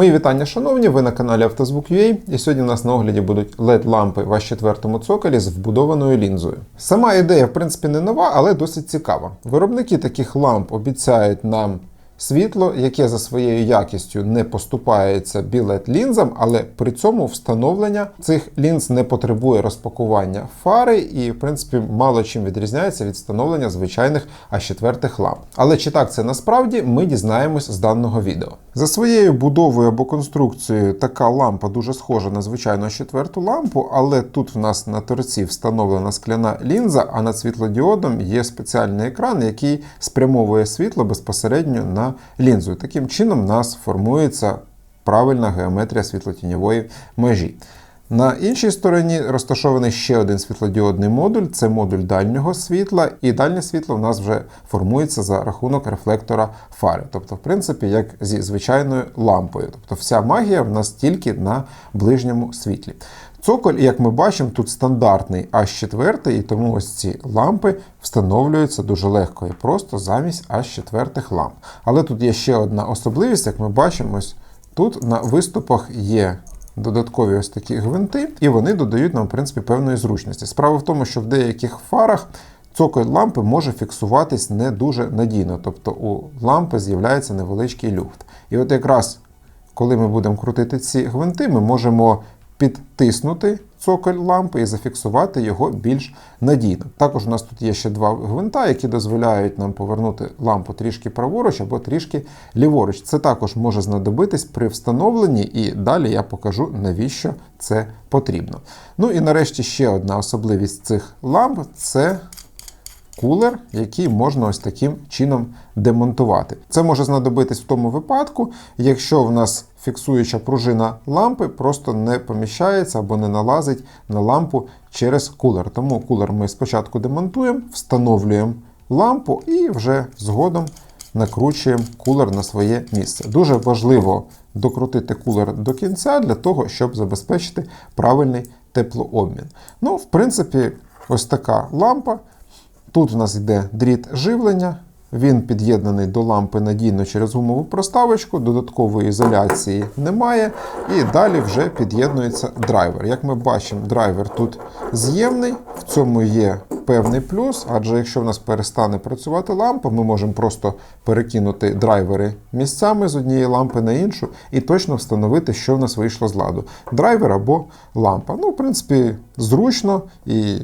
Мої вітання, шановні, ви на каналі Автозвук.ua і сьогодні у нас на огляді будуть LED-лампи в четвертому цоколі з вбудованою лінзою. Сама ідея, в принципі, не нова, але досить цікава. Виробники таких ламп обіцяють нам світло, яке за своєю якістю не поступається білет лінзам, але при цьому встановлення цих лінз не потребує розпакування фари і, в принципі, мало чим відрізняється від встановлення звичайних А4 ламп. Але чи так це насправді, ми дізнаємось з даного відео. За своєю будовою або конструкцією така лампа дуже схожа на звичайну А4 лампу, але тут в нас на торці встановлена скляна лінза, а над світлодіодом є спеціальний екран, який спрямовує світло безпосередньо на лінзу. Таким чином, в нас формується правильна геометрія світлотіньової межі. На іншій стороні розташований ще один світлодіодний модуль це модуль дальнього світла, і дальнє світло в нас вже формується за рахунок рефлектора фари. Тобто, в принципі, як зі звичайною лампою. Тобто, вся магія в нас тільки на ближньому світлі. Цоколь, як ми бачимо, тут стандартний H4, і тому ось ці лампи встановлюються дуже легко і просто замість H4 ламп. Але тут є ще одна особливість, як ми бачимо, ось тут на виступах є додаткові ось такі гвинти, і вони додають нам, в принципі, певної зручності. Справа в тому, що в деяких фарах цоколь лампи може фіксуватись не дуже надійно, тобто у лампи з'являється невеличкий люфт. І от якраз коли ми будемо крутити ці гвинти, ми можемо підтиснути цоколь лампи і зафіксувати його більш надійно. Також у нас тут є ще два гвинта, які дозволяють нам повернути лампу трішки праворуч або трішки ліворуч. Це також може знадобитись при встановленні, і далі я покажу, навіщо це потрібно. Ну і нарешті ще одна особливість цих ламп це кулер, який можна ось таким чином демонтувати. Це може знадобитись в тому випадку, якщо в нас фіксуюча пружина лампи просто не поміщається або не налазить на лампу через кулер. Тому кулер ми спочатку демонтуємо, встановлюємо лампу і вже згодом накручуємо кулер на своє місце. Дуже важливо докрутити кулер до кінця для того, щоб забезпечити правильний теплообмін. Ну, в принципі, ось така лампа. Тут у нас йде дріт живлення, він під'єднаний до лампи надійно через гумову проставочку, додаткової ізоляції немає. І далі вже під'єднується драйвер. Як ми бачимо, драйвер тут з'ємний, в цьому є певний плюс, адже якщо в нас перестане працювати лампа, ми можемо просто перекинути драйвери місцями з однієї лампи на іншу і точно встановити, що в нас вийшло з ладу. Драйвер або лампа. Ну, в принципі, зручно і.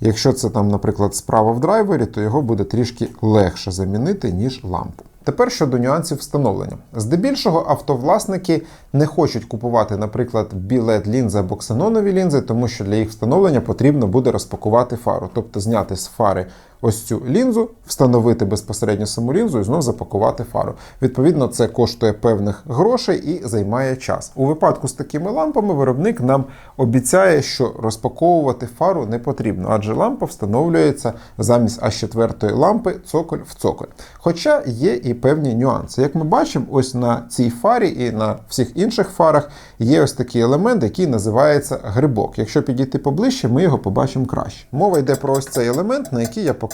Якщо це там, наприклад, справа в драйвері, то його буде трішки легше замінити, ніж лампу. Тепер щодо нюансів встановлення. Здебільшого автовласники не хочуть купувати, наприклад, білет лінзи або ксенонові лінзи, тому що для їх встановлення потрібно буде розпакувати фару, тобто зняти з фари ось цю лінзу, встановити безпосередньо саму лінзу і знову запакувати фару. Відповідно, це коштує певних грошей і займає час. У випадку з такими лампами виробник нам обіцяє, що розпаковувати фару не потрібно, адже лампа встановлюється замість А4 лампи цоколь в цоколь. Хоча є і певні нюанси. Як ми бачимо, ось на цій фарі і на всіх інших фарах є ось такий елемент, який називається грибок. Якщо підійти поближче, ми його побачимо краще. Мова йде про ось цей елемент, на який я показую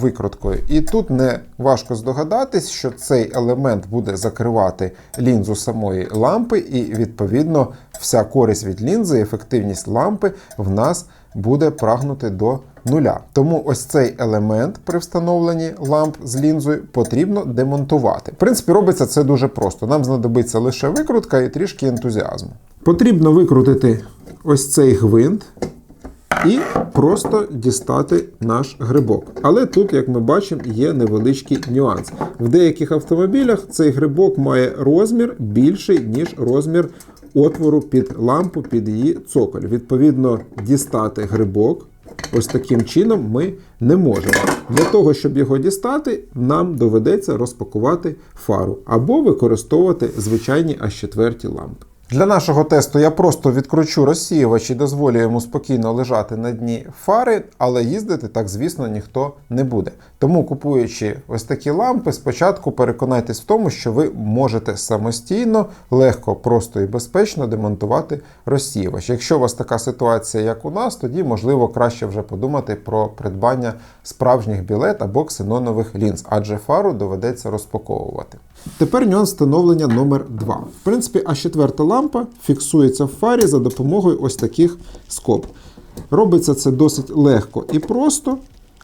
викруткою. І тут не важко здогадатись, що цей елемент буде закривати лінзу самої лампи, і відповідно вся користь від лінзи, ефективність лампи в нас буде прагнути до нуля. Тому ось цей елемент при встановленні ламп з лінзою потрібно демонтувати. В принципі, робиться це дуже просто. Нам знадобиться лише викрутка і трішки ентузіазму. Потрібно викрутити ось цей гвинт. І просто дістати наш грибок. Але тут, як ми бачимо, є невеличкий нюанс. В деяких автомобілях цей грибок має розмір більший, ніж розмір отвору під лампу, під її цоколь. Відповідно, дістати грибок ось таким чином ми не можемо. Для того, щоб його дістати, нам доведеться розпакувати фару або використовувати звичайні А4 лампи. Для нашого тесту я просто відкручу розсіювач і дозволю йому спокійно лежати на дні фари, але їздити так, звісно, ніхто не буде. Тому, купуючи ось такі лампи, спочатку переконайтесь в тому, що ви можете самостійно, легко, просто і безпечно демонтувати розсіювач. Якщо у вас така ситуація, як у нас, тоді можливо краще вже подумати про придбання справжніх білет або ксенонових лінз, адже фару доведеться розпаковувати. Тепер нюанс встановлення номер 2. В принципі, а четверта лампа фіксується в фарі за допомогою ось таких скоб. Робиться це досить легко і просто,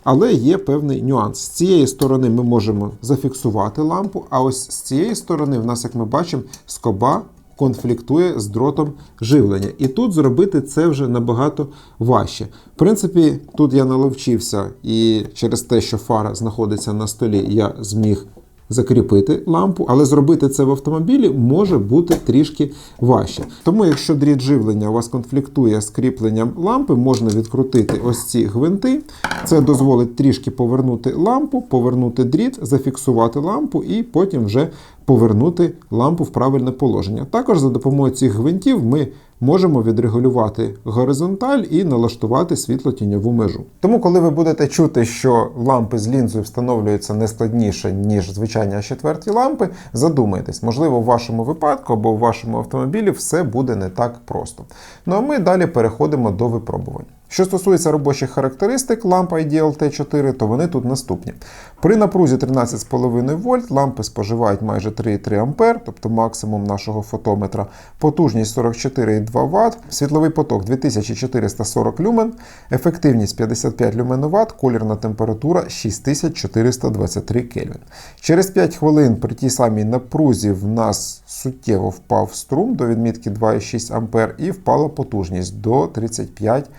але є певний нюанс. З цієї сторони ми можемо зафіксувати лампу, а ось з цієї сторони, в нас, як ми бачимо, скоба конфліктує з дротом живлення. І тут зробити це вже набагато важче. В принципі, тут я наловчився, і через те, що фара знаходиться на столі, я зміг закріпити лампу, але зробити це в автомобілі може бути трішки важче. Тому, якщо дріт живлення у вас конфліктує з кріпленням лампи, можна відкрутити ось ці гвинти. Це дозволить трішки повернути лампу, повернути дріт, зафіксувати лампу і потім вже повернути лампу в правильне положення. Також за допомогою цих гвинтів ми можемо відрегулювати горизонталь і налаштувати світло-тіньову межу. Тому, коли ви будете чути, що лампи з лінзою встановлюються не складніше, ніж звичайні А4 лампи, задумайтесь, можливо, в вашому випадку або в вашому автомобілі все буде не так просто. Ну а ми далі переходимо до випробувань. Що стосується робочих характеристик ламп IDL T4, то вони тут наступні. При напрузі 13,5 вольт лампи споживають майже 3,3 А, тобто максимум нашого фотометра, потужність 44,2 Вт, світловий поток 2440 люмен, ефективність 55 люмен Вт, колірна температура 6423 Кельвін. Через 5 хвилин при тій самій напрузі в нас суттєво впав струм до відмітки 2,6 А і впала потужність до 35 Вт.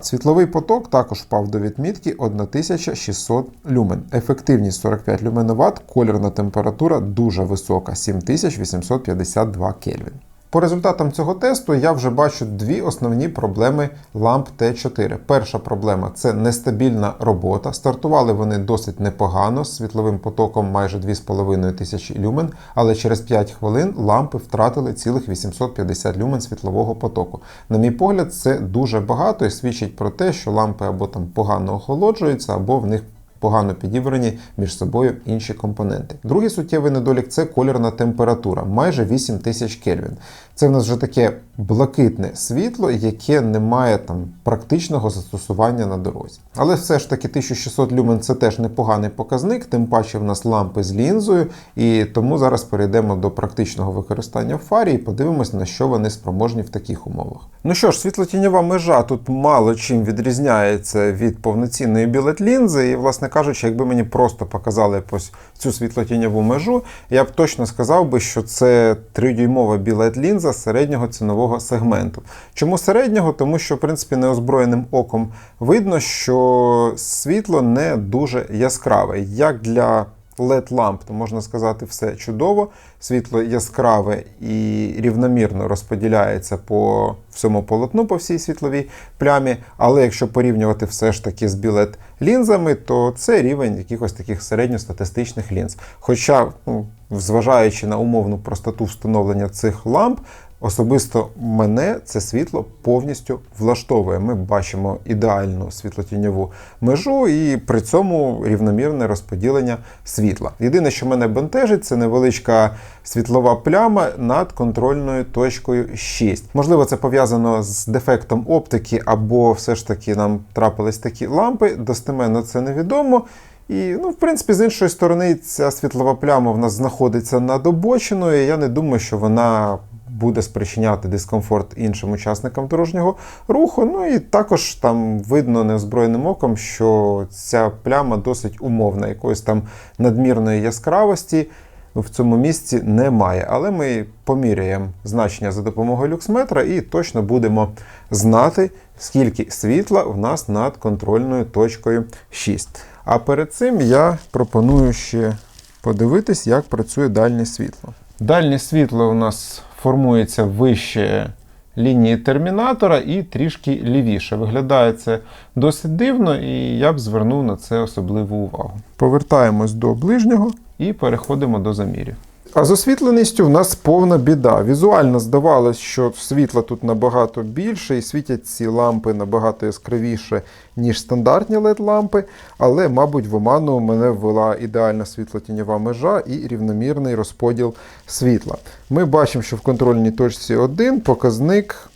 Світловий поток також впав до відмітки 1600 люмен. Ефективність 45 люмен Вт, колірна температура дуже висока 7852 Кельвін. По результатам цього тесту я вже бачу дві основні проблеми ламп Т4. Перша проблема це нестабільна робота. Стартували вони досить непогано з світловим потоком майже 2500 люмен, але через 5 хвилин лампи втратили цілих 850 люмен світлового потоку. На мій погляд, це дуже багато і свідчить про те, що лампи або там погано охолоджуються, або в них погано підібрані між собою інші компоненти. Другий суттєвий недолік це колірна температура, майже 8000 Кельвін. Це в нас вже таке блакитне світло, яке не має там практичного застосування на дорозі. Але все ж таки 1600 люмен це теж непоганий показник, тим паче в нас лампи з лінзою, і тому зараз перейдемо до практичного використання фарі і подивимось, на що вони спроможні в таких умовах. Ну що ж, світлотіньова межа тут мало чим відрізняється від повноцінної білет лінзи, і, власне кажучи, якби мені просто показали ось цю світлотіньову межу, я б точно сказав би, що це 3-дюймова білет лінза середнього цінового сегменту. Чому середнього? Тому що, в принципі, неозброєним оком видно, що світло не дуже яскраве. Як для led ламп, то можна сказати, все чудово. Світло яскраве і рівномірно розподіляється по всьому полотну, по всій світловій плямі. Але якщо порівнювати все ж таки з білет лінзами, то це рівень якихось таких середньостатистичних лінз. Хоча, ну, зважаючи на умовну простоту встановлення цих ламп, Особисто мене це світло повністю влаштовує. Ми бачимо ідеальну світлотіньову межу і при цьому рівномірне розподілення світла. Єдине, що мене бентежить, це невеличка світлова пляма над контрольною точкою 6. Можливо, це пов'язано з дефектом оптики, або все ж таки нам трапились такі лампи. Достеменно це невідомо. І, ну, в принципі, з іншої сторони, ця світлова пляма в нас знаходиться над обочиною. Я не думаю, що вона буде спричиняти дискомфорт іншим учасникам дорожнього руху. Ну і також там видно неозброєним оком, що ця пляма досить умовна, якоїсь там надмірної яскравості. В цьому місці немає, але ми поміряємо значення за допомогою люксметра і точно будемо знати, скільки світла в нас над контрольною точкою 6. А перед цим я пропоную ще подивитись, як працює дальнє світло. Дальнє світло у нас формується вище лінії термінатора і трішки лівіше. Виглядає це досить дивно, і я б звернув на це особливу увагу. Повертаємось до ближнього і переходимо до замірів. А з освітленістю в нас повна біда. Візуально здавалось, що світла тут набагато більше, і світять ці лампи набагато яскравіше, ніж стандартні LED-лампи, але, мабуть, в оману мене ввела ідеальна світлотіньова межа і рівномірний розподіл світла. Ми бачимо, що в контрольній точці 1 показник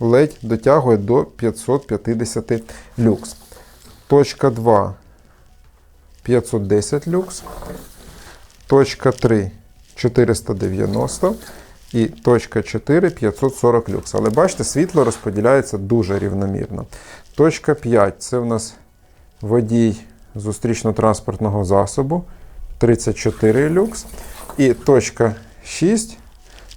ледь дотягує до 550 люкс. Точка 2 510 люкс. Точка 3 490 і точка 4 540 люкс. Але бачите, світло розподіляється дуже рівномірно. Точка 5 це в нас водій зустрічно-транспортного засобу 34 люкс. І точка 6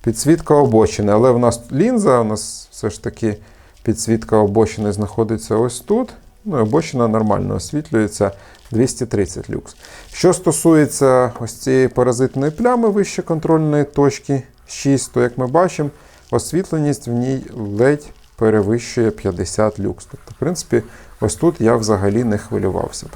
підсвітка обочини. Але в нас лінза, у нас все ж таки підсвітка обочини знаходиться ось тут. Ну, і обочина нормально освітлюється 230 люкс. Що стосується ось цієї паразитної плями вище контрольної точки 6, то як ми бачимо, освітленість в ній ледь перевищує 50 люкс. Тобто, в принципі, ось тут я взагалі не хвилювався б.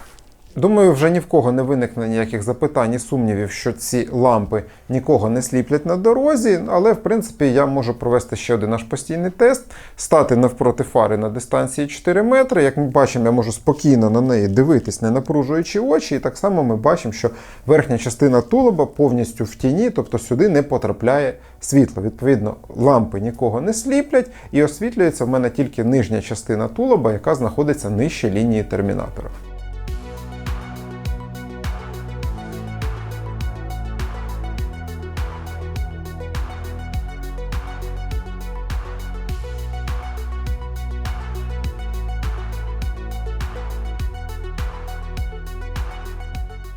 Думаю, вже ні в кого не виникне ніяких запитань і сумнівів, що ці лампи нікого не сліплять на дорозі, але в принципі я можу провести ще один наш постійний тест, стати навпроти фари на дистанції 4 метри. Як ми бачимо, я можу спокійно на неї дивитись, не напружуючи очі. І так само ми бачимо, що верхня частина тулуба повністю в тіні, тобто сюди не потрапляє світло. Відповідно, лампи нікого не сліплять, і освітлюється в мене тільки нижня частина тулуба, яка знаходиться нижче лінії термінатора.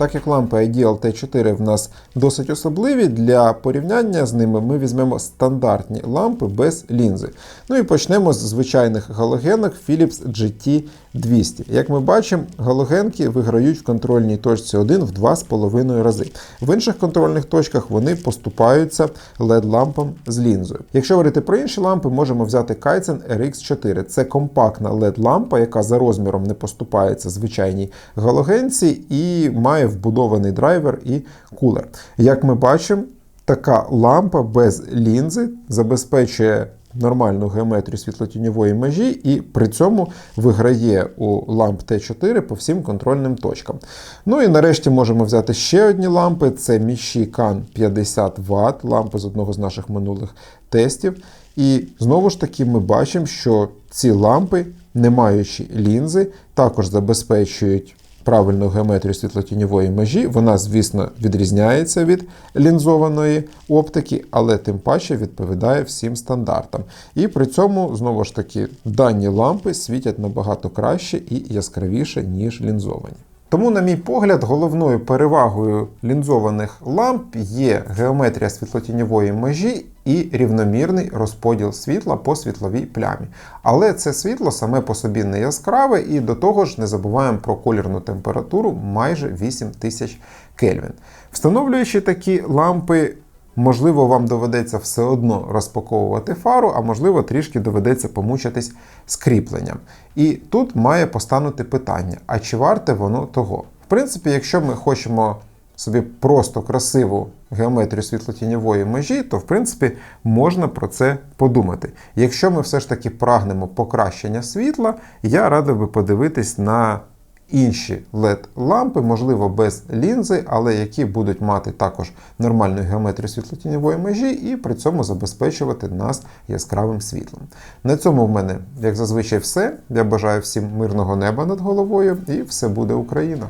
Так як лампи Ideal T4 в нас досить особливі, для порівняння з ними ми візьмемо стандартні лампи без лінзи. Ну і почнемо з звичайних галогенок Philips GT200. Як ми бачимо, галогенки виграють в контрольній точці 1 в 2,5 рази. В інших контрольних точках вони поступаються LED-лампам з лінзою. Якщо говорити про інші лампи, можемо взяти Kaizen RX4. Це компактна LED-лампа, яка за розміром не поступається звичайній галогенці і має вбудований драйвер і кулер. Як ми бачимо, така лампа без лінзи забезпечує нормальну геометрію світлотіньової межі і при цьому виграє у ламп Т4 по всім контрольним точкам. Ну і нарешті можемо взяти ще одні лампи: це Міші Кан 50 Вт, лампи з одного з наших минулих тестів. І знову ж таки ми бачимо, що ці лампи, не маючи лінзи, також забезпечують правильну геометрію світлотіньової межі. Вона, звісно, відрізняється від лінзованої оптики, але тим паче відповідає всім стандартам. І при цьому, знову ж таки, дані лампи світять набагато краще і яскравіше, ніж лінзовані. Тому, на мій погляд, головною перевагою лінзованих ламп є геометрія світлотіньової межі і рівномірний розподіл світла по світловій плямі. Але це світло саме по собі не яскраве, і до того ж не забуваємо про колірну температуру майже 8000 Кельвін. Встановлюючи такі лампи. Можливо, вам доведеться все одно розпаковувати фару, а можливо, трішки доведеться помучитись з кріпленням. І тут має постанути питання: а чи варте воно того? В принципі, якщо ми хочемо собі просто красиву геометрію світлотіньової межі, то в принципі можна про це подумати. Якщо ми все ж таки прагнемо покращення світла, я радив би подивитись на інші LED-лампи, можливо, без лінзи, але які будуть мати також нормальну геометрію світлотіньової межі і при цьому забезпечувати нас яскравим світлом. На цьому в мене, як зазвичай, все. Я бажаю всім мирного неба над головою і все буде Україна!